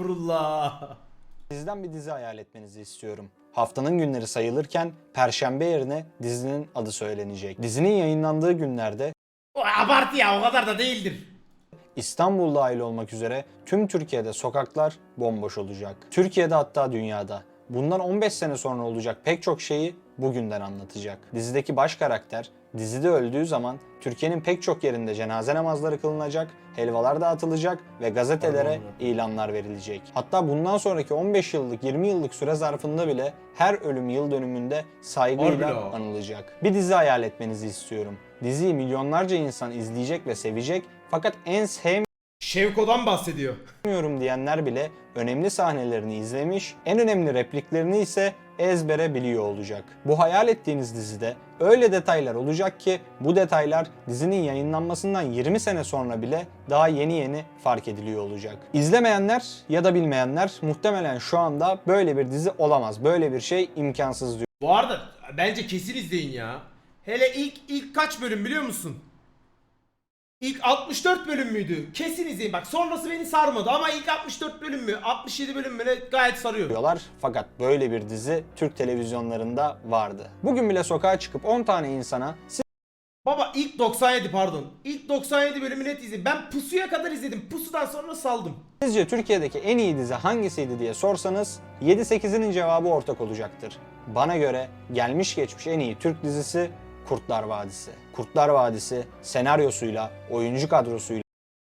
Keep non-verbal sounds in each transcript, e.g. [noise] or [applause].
Estağfurullah. Sizden bir dizi hayal etmenizi istiyorum. Haftanın günleri sayılırken Perşembe yerine dizinin adı söylenecek. Dizinin yayınlandığı günlerde O abartı ya o kadar da değildir. İstanbul dahil olmak üzere tüm Türkiye'de sokaklar bomboş olacak. Türkiye'de hatta dünyada. Bundan 15 sene sonra olacak pek çok şeyi bugünden anlatacak. Dizideki baş karakter dizide öldüğü zaman Türkiye'nin pek çok yerinde cenaze namazları kılınacak, helvalar dağıtılacak ve gazetelere ilanlar verilecek. Hatta bundan sonraki 15 yıllık 20 yıllık süre zarfında bile her ölüm yıl dönümünde saygıyla la. anılacak. Bir dizi hayal etmenizi istiyorum. Diziyi milyonlarca insan izleyecek ve sevecek fakat en sevmediğim Şevko'dan bahsediyor. bilmiyorum diyenler bile önemli sahnelerini izlemiş, en önemli repliklerini ise ezbere biliyor olacak. Bu hayal ettiğiniz dizide öyle detaylar olacak ki bu detaylar dizinin yayınlanmasından 20 sene sonra bile daha yeni yeni fark ediliyor olacak. İzlemeyenler ya da bilmeyenler muhtemelen şu anda böyle bir dizi olamaz, böyle bir şey imkansız diyor. Bu arada bence kesin izleyin ya. Hele ilk ilk kaç bölüm biliyor musun? İlk 64 bölüm müydü? Kesin izleyin. Bak sonrası beni sarmadı ama ilk 64 bölüm mü? 67 bölüm mü ne gayet sarıyor. diyorlar. Fakat böyle bir dizi Türk televizyonlarında vardı. Bugün bile sokağa çıkıp 10 tane insana Baba ilk 97 pardon. İlk 97 bölümü net izledim. Ben Pusu'ya kadar izledim. Pusu'dan sonra saldım. Sizce Türkiye'deki en iyi dizi hangisiydi diye sorsanız 7-8'inin cevabı ortak olacaktır. Bana göre gelmiş geçmiş en iyi Türk dizisi Kurtlar Vadisi. Kurtlar Vadisi senaryosuyla, oyuncu kadrosuyla,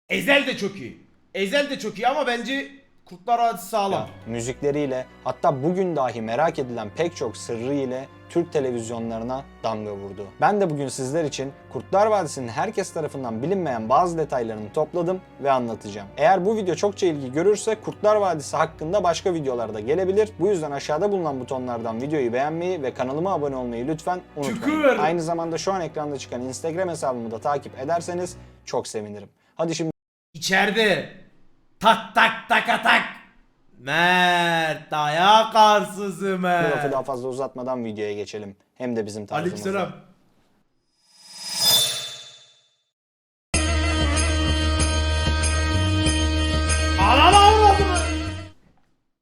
Ezel de çok iyi. Ezel de çok iyi ama bence Kurtlar Vadisi sağlam. müzikleriyle hatta bugün dahi merak edilen pek çok sırrı ile Türk televizyonlarına damga vurdu. Ben de bugün sizler için Kurtlar Vadisi'nin herkes tarafından bilinmeyen bazı detaylarını topladım ve anlatacağım. Eğer bu video çokça ilgi görürse Kurtlar Vadisi hakkında başka videolar da gelebilir. Bu yüzden aşağıda bulunan butonlardan videoyu beğenmeyi ve kanalıma abone olmayı lütfen unutmayın. Şükür. Aynı zamanda şu an ekranda çıkan Instagram hesabımı da takip ederseniz çok sevinirim. Hadi şimdi İçeride tak tak taka tak. Mert ayak arsızı lafı Mert. daha fazla uzatmadan videoya geçelim. Hem de bizim tarzımızda. Aleykümselam. Anam?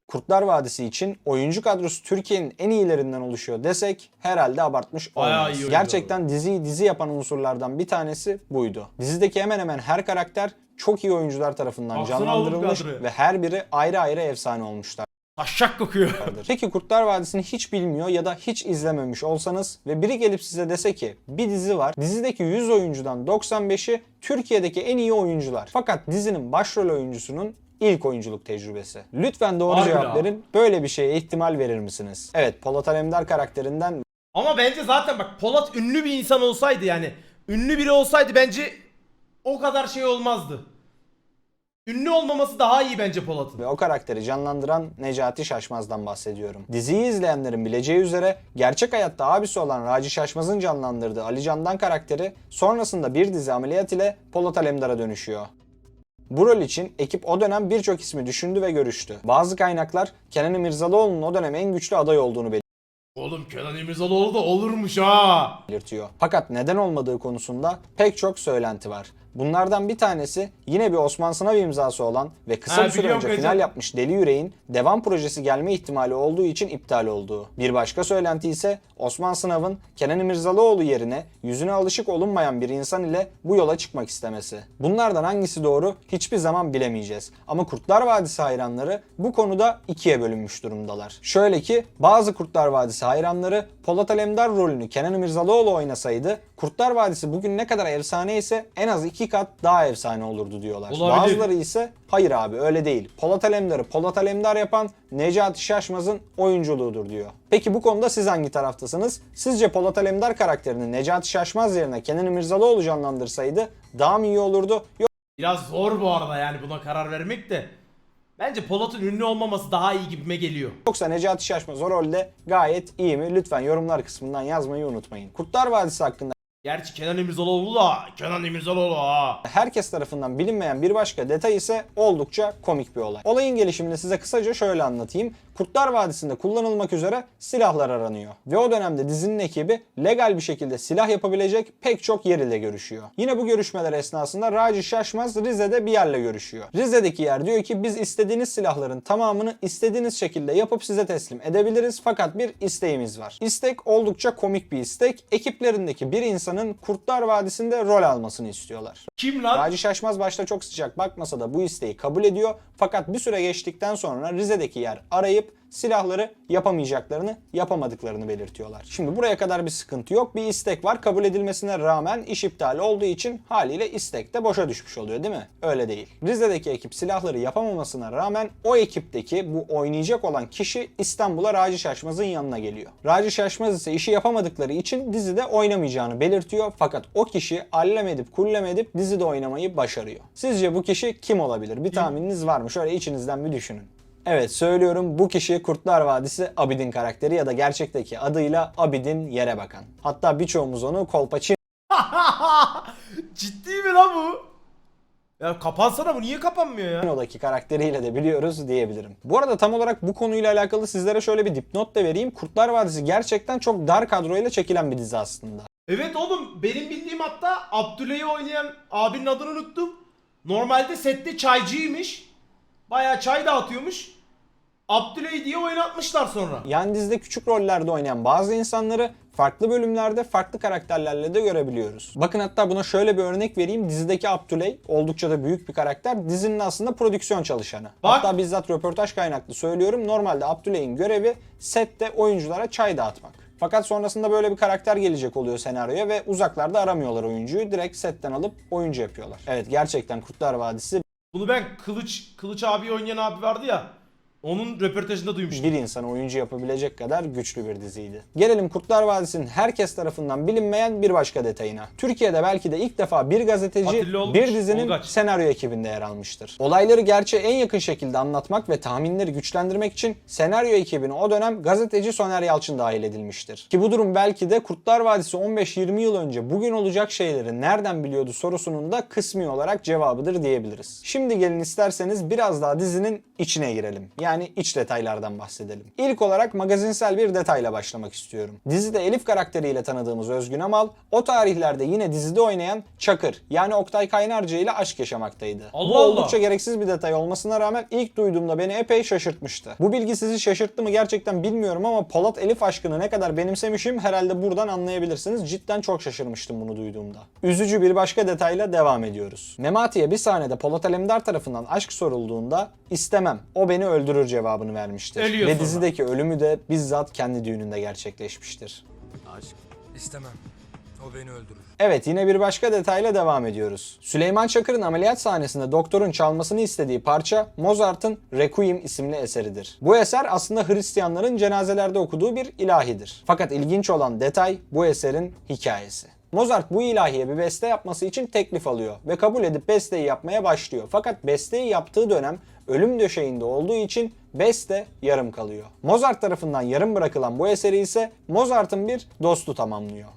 Kurtlar Vadisi için oyuncu kadrosu Türkiye'nin en iyilerinden oluşuyor desek herhalde abartmış Bayağı olmayız. iyi oyuncu Gerçekten diziyi dizi yapan unsurlardan bir tanesi buydu. Dizideki hemen hemen her karakter çok iyi oyuncular tarafından Baksana oğlum canlandırılmış kadroya. ve her biri ayrı ayrı efsane olmuşlar. Taşak kokuyor. Peki Kurtlar Vadisi'ni hiç bilmiyor ya da hiç izlememiş olsanız ve biri gelip size dese ki bir dizi var. Dizideki 100 oyuncudan 95'i Türkiye'deki en iyi oyuncular. Fakat dizinin başrol oyuncusunun ilk oyunculuk tecrübesi. Lütfen doğru Harbi cevap la. verin. Böyle bir şeye ihtimal verir misiniz? Evet Polat Alemdar karakterinden Ama bence zaten bak Polat ünlü bir insan olsaydı yani ünlü biri olsaydı bence o kadar şey olmazdı. Ünlü olmaması daha iyi bence Polat'ın. ve o karakteri canlandıran Necati Şaşmaz'dan bahsediyorum. Diziyi izleyenlerin bileceği üzere gerçek hayatta abisi olan Raci Şaşmaz'ın canlandırdığı Ali Candan karakteri sonrasında bir dizi ameliyat ile Polat Alemdar'a dönüşüyor. Bu rol için ekip o dönem birçok ismi düşündü ve görüştü. Bazı kaynaklar Kenan İmirzalıoğlu'nun o dönem en güçlü aday olduğunu Oğlum Kenan İmirzalıoğlu da olurmuş ha. belirtiyor. Fakat neden olmadığı konusunda pek çok söylenti var. Bunlardan bir tanesi yine bir Osman Sınav imzası olan ve kısa Ha, bir süre önce Recep. final yapmış Deli Yüreğin devam projesi gelme ihtimali olduğu için iptal olduğu. Bir başka söylenti ise Osman Sınav'ın Kenan İmirzalıoğlu yerine yüzüne alışık olunmayan bir insan ile bu yola çıkmak istemesi. Bunlardan hangisi doğru hiçbir zaman bilemeyeceğiz. Ama Kurtlar Vadisi hayranları bu konuda ikiye bölünmüş durumdalar. Şöyle ki bazı Kurtlar Vadisi hayranları Polat Alemdar rolünü Kenan İmirzalıoğlu oynasaydı Kurtlar Vadisi bugün ne kadar efsane ise en az iki kat daha efsane olurdu diyorlar. Olabilir. Bazıları ise hayır abi öyle değil. Polat Alemdar'ı Polat Alemdar yapan Necati Şaşmaz'ın oyunculuğudur diyor. Peki bu konuda siz hangi taraftasınız? Sizce Polat Alemdar karakterini Necati Şaşmaz yerine Kenan İmirzalıoğlu canlandırsaydı daha mı iyi olurdu? Biraz zor bu arada yani buna karar vermek de. Bence Polat'ın ünlü olmaması daha iyi gibime geliyor. Yoksa Necati Şaşmaz o rolde gayet iyi mi? Lütfen yorumlar kısmından yazmayı unutmayın. Kurtlar Vadisi hakkında Gerçi Kenan İmirzalıoğlu da Kenan İmirzalıoğlu ha. Herkes tarafından bilinmeyen bir başka detay ise oldukça komik bir olay. Olayın gelişimini size kısaca şöyle anlatayım. Kurtlar Vadisi'nde kullanılmak üzere silahlar aranıyor. Ve o dönemde dizinin ekibi legal bir şekilde silah yapabilecek pek çok yer ile görüşüyor. Yine bu görüşmeler esnasında Raci Şaşmaz Rize'de bir yerle görüşüyor. Rize'deki yer diyor ki biz istediğiniz silahların tamamını istediğiniz şekilde yapıp size teslim edebiliriz fakat bir isteğimiz var. İstek oldukça komik bir istek. Ekiplerindeki bir insanın Kurtlar Vadisi'nde rol almasını istiyorlar. Kim lan? Raci Şaşmaz başta çok sıcak bakmasa da bu isteği kabul ediyor. Fakat bir süre geçtikten sonra Rize'deki yer arayıp silahları yapamayacaklarını, yapamadıklarını belirtiyorlar. Şimdi buraya kadar bir sıkıntı yok. Bir istek var. Kabul edilmesine rağmen iş iptal olduğu için haliyle istek de boşa düşmüş oluyor değil mi? Öyle değil. Rize'deki ekip silahları yapamamasına rağmen o ekipteki bu oynayacak olan kişi İstanbul'a Raci Şaşmaz'ın yanına geliyor. Raci Şaşmaz ise işi yapamadıkları için dizide oynamayacağını belirtiyor. Fakat o kişi allem edip kullem edip dizide oynamayı başarıyor. Sizce bu kişi kim olabilir? Bir tahmininiz var mı? Şöyle içinizden bir düşünün. Evet söylüyorum bu kişi Kurtlar Vadisi Abidin karakteri ya da gerçekteki adıyla Abidin Yere Bakan. Hatta birçoğumuz onu Kolpaçino [laughs] Ciddi mi lan bu? Ya kapansana bu niye kapanmıyor ya? Kino'daki karakteriyle de biliyoruz diyebilirim. Bu arada tam olarak bu konuyla alakalı sizlere şöyle bir dipnot da vereyim. Kurtlar Vadisi gerçekten çok dar kadroyla çekilen bir dizi aslında. Evet oğlum benim bildiğim hatta Abdüley'i oynayan abinin adını unuttum. Normalde sette çaycıymış. Bayağı çay dağıtıyormuş. Abdüley diye oynatmışlar sonra. Yani dizide küçük rollerde oynayan bazı insanları farklı bölümlerde farklı karakterlerle de görebiliyoruz. Bakın hatta buna şöyle bir örnek vereyim. Dizideki Abdüley oldukça da büyük bir karakter. Dizinin aslında prodüksiyon çalışanı. Bak. Hatta bizzat röportaj kaynaklı söylüyorum. Normalde Abdüley'in görevi sette oyunculara çay dağıtmak. Fakat sonrasında böyle bir karakter gelecek oluyor senaryoya ve uzaklarda aramıyorlar oyuncuyu. Direkt setten alıp oyuncu yapıyorlar. Evet gerçekten Kurtlar Vadisi Bunu ben Kılıç Kılıç abi oynayan abi vardı ya. Onun röportajında duymuştum. bir insanı oyuncu yapabilecek kadar güçlü bir diziydi. Gelelim Kurtlar Vadisi'nin herkes tarafından bilinmeyen bir başka detayına. Türkiye'de belki de ilk defa bir gazeteci Atilla bir dizinin Olgaç. senaryo ekibinde yer almıştır. Olayları gerçeğe en yakın şekilde anlatmak ve tahminleri güçlendirmek için senaryo ekibine o dönem gazeteci Soner Yalçın dahil edilmiştir. Ki bu durum belki de Kurtlar Vadisi 15-20 yıl önce bugün olacak şeyleri nereden biliyordu sorusunun da kısmi olarak cevabıdır diyebiliriz. Şimdi gelin isterseniz biraz daha dizinin içine girelim. Yani iç detaylardan bahsedelim. İlk olarak magazinsel bir detayla başlamak istiyorum. Dizide Elif karakteriyle tanıdığımız Özgün Amal, o tarihlerde yine dizide oynayan Çakır yani Oktay Kaynarca ile aşk yaşamaktaydı. Allah Bu Allah. oldukça gereksiz bir detay olmasına rağmen ilk duyduğumda beni epey şaşırtmıştı. Bu bilgi sizi şaşırttı mı gerçekten bilmiyorum ama Polat Elif aşkını ne kadar benimsemişim herhalde buradan anlayabilirsiniz. Cidden çok şaşırmıştım bunu duyduğumda. Üzücü bir başka detayla devam ediyoruz. Memati'ye bir sahnede Polat Alemdar tarafından aşk sorulduğunda istemem o beni öldürür cevabını vermiştir. Ölüyor Ve sonra. dizideki ölümü de bizzat kendi düğününde gerçekleşmiştir. Aşk istemem. O beni öldürür. Evet yine bir başka detayla devam ediyoruz. Süleyman Çakır'ın ameliyat sahnesinde doktorun çalmasını istediği parça Mozart'ın Requiem isimli eseridir. Bu eser aslında Hristiyanların cenazelerde okuduğu bir ilahidir. Fakat ilginç olan detay bu eserin hikayesi. Mozart bu ilahiye bir beste yapması için teklif alıyor ve kabul edip besteyi yapmaya başlıyor. Fakat besteyi yaptığı dönem ölüm döşeğinde olduğu için beste yarım kalıyor. Mozart tarafından yarım bırakılan bu eseri ise Mozart'ın bir dostu tamamlıyor.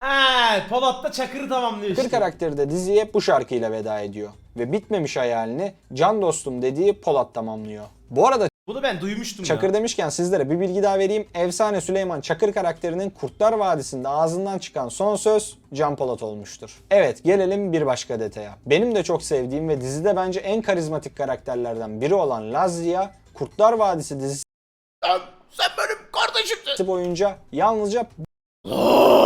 Ha, Polat da Çakır'ı tamamlıyor işte. Çakır karakteri de diziye bu şarkıyla veda ediyor. Ve bitmemiş hayalini can dostum dediği Polat tamamlıyor. Bu arada Bunu ben duymuştum Çakır ya. demişken sizlere bir bilgi daha vereyim. Efsane Süleyman Çakır karakterinin Kurtlar Vadisi'nde ağzından çıkan son söz Can Polat olmuştur. Evet gelelim bir başka detaya. Benim de çok sevdiğim ve dizide bence en karizmatik karakterlerden biri olan Lazia Kurtlar Vadisi dizisi Lan sen benim kardeşimsin. boyunca yalnızca [gasps] [laughs]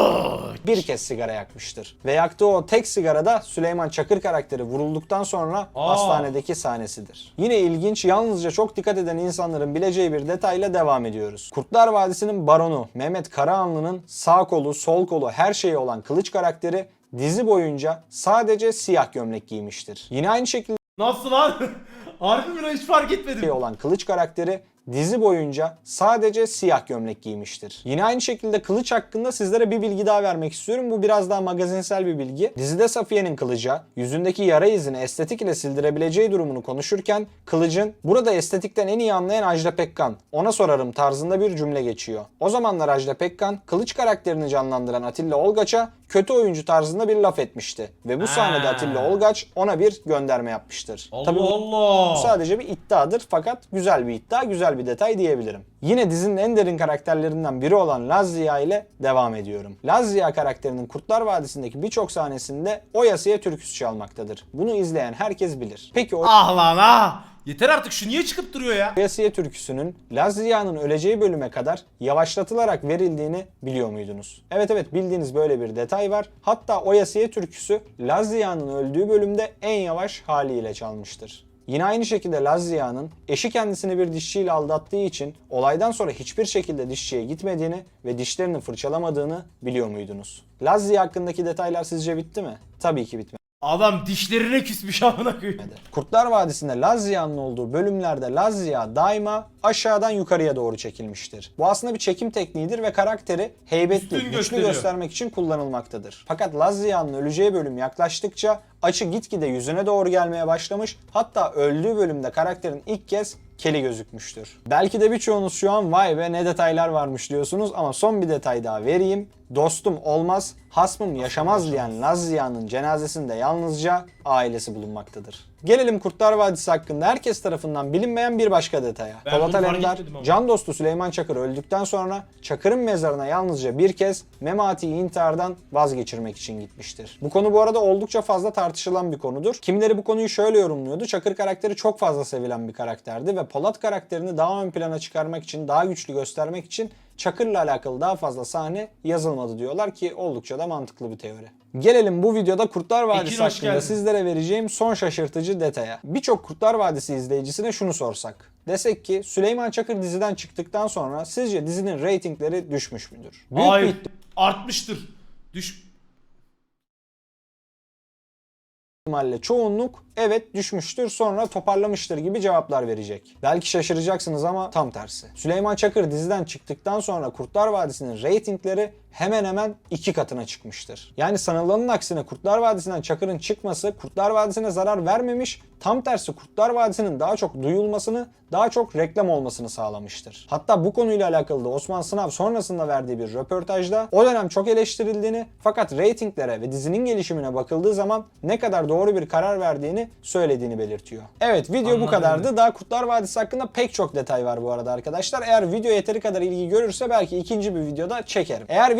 bir kez sigara yakmıştır. Ve yaktığı o tek sigarada Süleyman Çakır karakteri vurulduktan sonra Aa. hastanedeki sahnesidir. Yine ilginç, yalnızca çok dikkat eden insanların bileceği bir detayla devam ediyoruz. Kurtlar Vadisi'nin baronu Mehmet Karahanlı'nın sağ kolu, sol kolu her şeyi olan kılıç karakteri dizi boyunca sadece siyah gömlek giymiştir. Yine aynı şekilde Nasıl lan? [laughs] Harbi mi lan hiç fark etmedim. olan kılıç karakteri dizi boyunca sadece siyah gömlek giymiştir. Yine aynı şekilde kılıç hakkında sizlere bir bilgi daha vermek istiyorum. Bu biraz daha magazinsel bir bilgi. Dizide Safiye'nin kılıca yüzündeki yara izini estetik ile sildirebileceği durumunu konuşurken kılıcın burada estetikten en iyi anlayan Ajda Pekkan ona sorarım tarzında bir cümle geçiyor. O zamanlar Ajda Pekkan kılıç karakterini canlandıran Atilla Olgaç'a kötü oyuncu tarzında bir laf etmişti. Ve bu sahnede Ha. Atilla Olgaç ona bir gönderme yapmıştır. Allah Tabii Allah. bu sadece bir iddiadır fakat güzel bir iddia, güzel bir detay diyebilirim. Yine dizinin en derin karakterlerinden biri olan Laz Ziya ile devam ediyorum. Laz Ziya karakterinin Kurtlar Vadisi'ndeki birçok sahnesinde o yasaya türküsü çalmaktadır. Bunu izleyen herkes bilir. Peki o Ah lan ah. Yeter artık şu niye çıkıp duruyor ya? Yasiye türküsünün Laz Ziya'nın öleceği bölüme kadar yavaşlatılarak verildiğini biliyor muydunuz? Evet evet bildiğiniz böyle bir detay var. Hatta o Yasiye türküsü Laz Ziya'nın öldüğü bölümde en yavaş haliyle çalmıştır. Yine aynı şekilde Laz Ziya'nın eşi kendisini bir dişçiyle aldattığı için olaydan sonra hiçbir şekilde dişçiye gitmediğini ve dişlerini fırçalamadığını biliyor muydunuz? Laz Ziya hakkındaki detaylar sizce bitti mi? Tabii ki bitmedi. Adam dişlerine küsmüş amına koyayım. Kurtlar Vadisi'nde Laz Ziya'nın olduğu bölümlerde Laz Ziya daima aşağıdan yukarıya doğru çekilmiştir. Bu aslında bir çekim tekniğidir ve karakteri heybetli, Üstün güçlü gösteriyor. göstermek için kullanılmaktadır. Fakat Laz Ziya'nın öleceği bölüm yaklaştıkça açı gitgide yüzüne doğru gelmeye başlamış hatta öldüğü bölümde karakterin ilk kez keli gözükmüştür. Belki de birçoğunuz şu an vay be ne detaylar varmış diyorsunuz ama son bir detay daha vereyim. Dostum olmaz, hasmım yaşamaz diyen Laz Ziya'nın cenazesinde yalnızca ailesi bulunmaktadır. Gelelim Kurtlar Vadisi hakkında herkes tarafından bilinmeyen bir başka detaya. Ben Polat bunu fark Alemdar, etmedim ama. can dostu Süleyman Çakır öldükten sonra Çakır'ın mezarına yalnızca bir kez Memati'yi intihardan vazgeçirmek için gitmiştir. Bu konu bu arada oldukça fazla tartışılan bir konudur. Kimileri bu konuyu şöyle yorumluyordu. Çakır karakteri çok fazla sevilen bir karakterdi ve Polat karakterini daha ön plana çıkarmak için, daha güçlü göstermek için Çakır'la alakalı daha fazla sahne yazılmadı diyorlar ki oldukça da mantıklı bir teori. Gelelim bu videoda Kurtlar Vadisi hoş hakkında sizlere vereceğim son şaşırtıcı detaya. Birçok Kurtlar Vadisi izleyicisine şunu sorsak. Desek ki Süleyman Çakır diziden çıktıktan sonra sizce dizinin reytingleri düşmüş müdür? Büyük bir Hayır. Artmıştır. Düş. ihtimalle çoğunluk evet düşmüştür sonra toparlamıştır gibi cevaplar verecek. Belki şaşıracaksınız ama tam tersi. Süleyman Çakır diziden çıktıktan sonra Kurtlar Vadisi'nin reytingleri hemen hemen iki katına çıkmıştır. Yani sanılanın aksine Kurtlar Vadisi'nden Çakır'ın çıkması Kurtlar Vadisi'ne zarar vermemiş, tam tersi Kurtlar Vadisi'nin daha çok duyulmasını, daha çok reklam olmasını sağlamıştır. Hatta bu konuyla alakalı da Osman Sınav sonrasında verdiği bir röportajda o dönem çok eleştirildiğini fakat reytinglere ve dizinin gelişimine bakıldığı zaman ne kadar doğru bir karar verdiğini söylediğini belirtiyor. Evet video bu Anladım. kadardı. Daha Kurtlar Vadisi hakkında pek çok detay var bu arada arkadaşlar. Eğer video yeteri kadar ilgi görürse belki ikinci bir videoda çekerim. Eğer